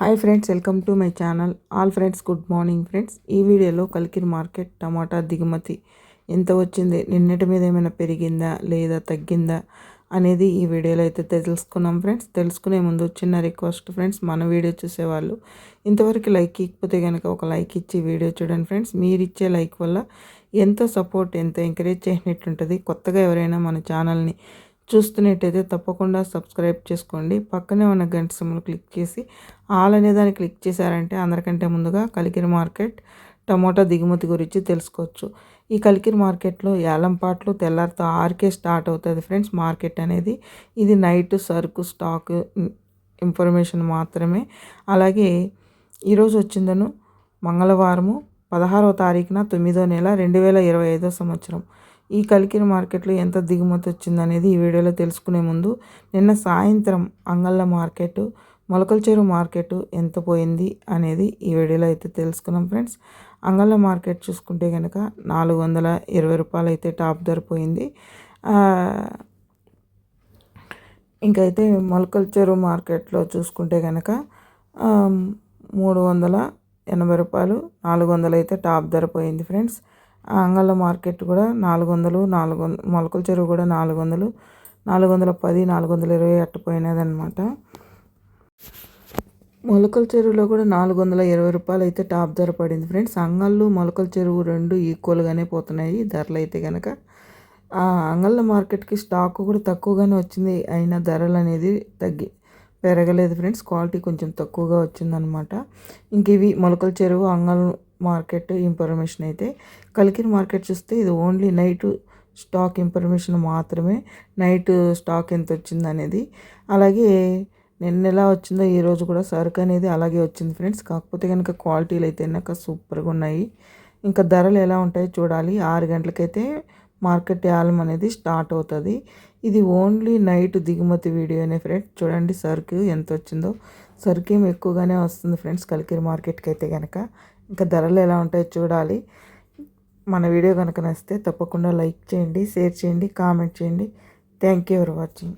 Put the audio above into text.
Hi friends welcome to my channel. All friends good morning friends. ఈ వీడియోలో Kalikiri market టమాటా దిగుమతి ఎంత వచ్చింది నిన్నటి మీద ఏమైనా పెరిగిందా లేదా తగ్గిందా అనేది ఈ వీడియోలో అయితే తెలుసుకున్నాం ఫ్రెండ్స్. తెలుసుకునే ముందు చిన్న రిక్వెస్ట్ ఫ్రెండ్స్ మన వీడియో చూసేవాళ్ళు ఇంతవరకు లైక్ ఇకపోతే కనుక ఒక లైక్ ఇచ్చి వీడియో చూడండి ఫ్రెండ్స్. మీరు ఇచ్చే లైక్ వల్ల ఎంతో సపోర్ట్ ఎంతో ఎంకరేజ్ చేసినట్టు ఉంటుంది కొత్తగా ఎవరైనా మన ఛానల్ని చూస్తున్నట్టయితే తప్పకుండా సబ్స్క్రైబ్ చేసుకోండి. పక్కనే ఉన్న గంట సిమ్లు క్లిక్ చేసి ఆల్ అనే దాన్ని క్లిక్ చేశారంటే అందరికంటే ముందుగా కలికిరి మార్కెట్ టమోటా దిగుమతి గురించి తెలుసుకోవచ్చు. ఈ కలికిరి మార్కెట్లో ఏలంపాట్లు తెల్లారితో ఆరుకే స్టార్ట్ అవుతుంది ఫ్రెండ్స్ మార్కెట్ అనేది. ఇది నైట్ సరుకు స్టాక్ ఇన్ఫర్మేషన్ మాత్రమే. అలాగే ఈరోజు వచ్చిందను మంగళవారము పదహారవ తారీఖున తొమ్మిదో నెల రెండు వేల ఇరవై ఐదో సంవత్సరం. ఈ కలికిరి మార్కెట్లో ఎంత దిగుమతి వచ్చిందనేది ఈ వీడియోలో తెలుసుకునే ముందు నిన్న సాయంత్రం అంగళ్ళ మార్కెట్ మొలకల చెరువు మార్కెట్ ఎంత పోయింది అనేది ఈ వీడియోలో అయితే తెలుసుకున్నాం ఫ్రెండ్స్. అంగళ్ళ మార్కెట్ చూసుకుంటే కనుక నాలుగు వందల ఇరవై రూపాయలు అయితే టాప్ ధర పోయింది. ఇంకైతే మొలకల చెరువు మార్కెట్లో చూసుకుంటే కనుక మూడు వందల ఎనభై రూపాయలు నాలుగు వందలు అయితే టాప్ ధర పోయింది ఫ్రెండ్స్. అంగళ్ళ మార్కెట్ కూడా నాలుగు వందలు నాలుగు వంద మొలకల చెరువు కూడా నాలుగు వందలు నాలుగు వందల పది నాలుగు వందల ఇరవై అట్టపోయినది అనమాట మొలకల చెరువులో కూడా నాలుగు వందల ఇరవై రూపాయలు అయితే టాప్ ధర పడింది ఫ్రెండ్స్. అంగళ్ళు మొలకల చెరువు రెండు ఈక్వల్గానే పోతున్నాయి ధరలు అయితే కనుక అంగళ్ళ మార్కెట్కి స్టాక్ కూడా తక్కువగానే వచ్చింది అయినా ధరలు అనేది తగ్గి పెరగలేదు ఫ్రెండ్స్. క్వాలిటీ కొంచెం తక్కువగా వచ్చిందనమాట ఇంక ఇవి మొలకల చెరువు అంగల్ మార్కెట్ ఇన్ఫర్మేషన్ అయితే. కలికిరి మార్కెట్ చూస్తే ఇది ఓన్లీ నైట్ స్టాక్ ఇన్ఫర్మేషన్ మాత్రమే. నైట్ స్టాక్ ఎంత వచ్చింది అనేది. అలాగే నిన్న ఎలా వచ్చిందో ఈరోజు కూడా సరుకు అనేది అలాగే వచ్చింది ఫ్రెండ్స్. కాకపోతే కనుక క్వాలిటీలు అయితే కనుక సూపర్గా ఉన్నాయి. ఇంకా ధరలు ఎలా ఉంటాయో చూడాలి. ఆరు గంటలకైతే మార్కెట్ యాలం అనేది స్టార్ట్ అవుతుంది. ఇది ఓన్లీ నైట్ దిగుమతి వీడియోనే ఫ్రెండ్స్ చూడండి సరుకు ఎంత వచ్చిందో సరుకు ఏమి ఎక్కువగానే వస్తుంది ఫ్రెండ్స్ కలికిరి మార్కెట్కి అయితే కనుక ఇంకా ధరలు ఎలా ఉంటాయో చూడాలి. మన వీడియో కనుక నచ్చితే తప్పకుండా లైక్ చేయండి షేర్ చేయండి కామెంట్ చేయండి. Thank you for watching.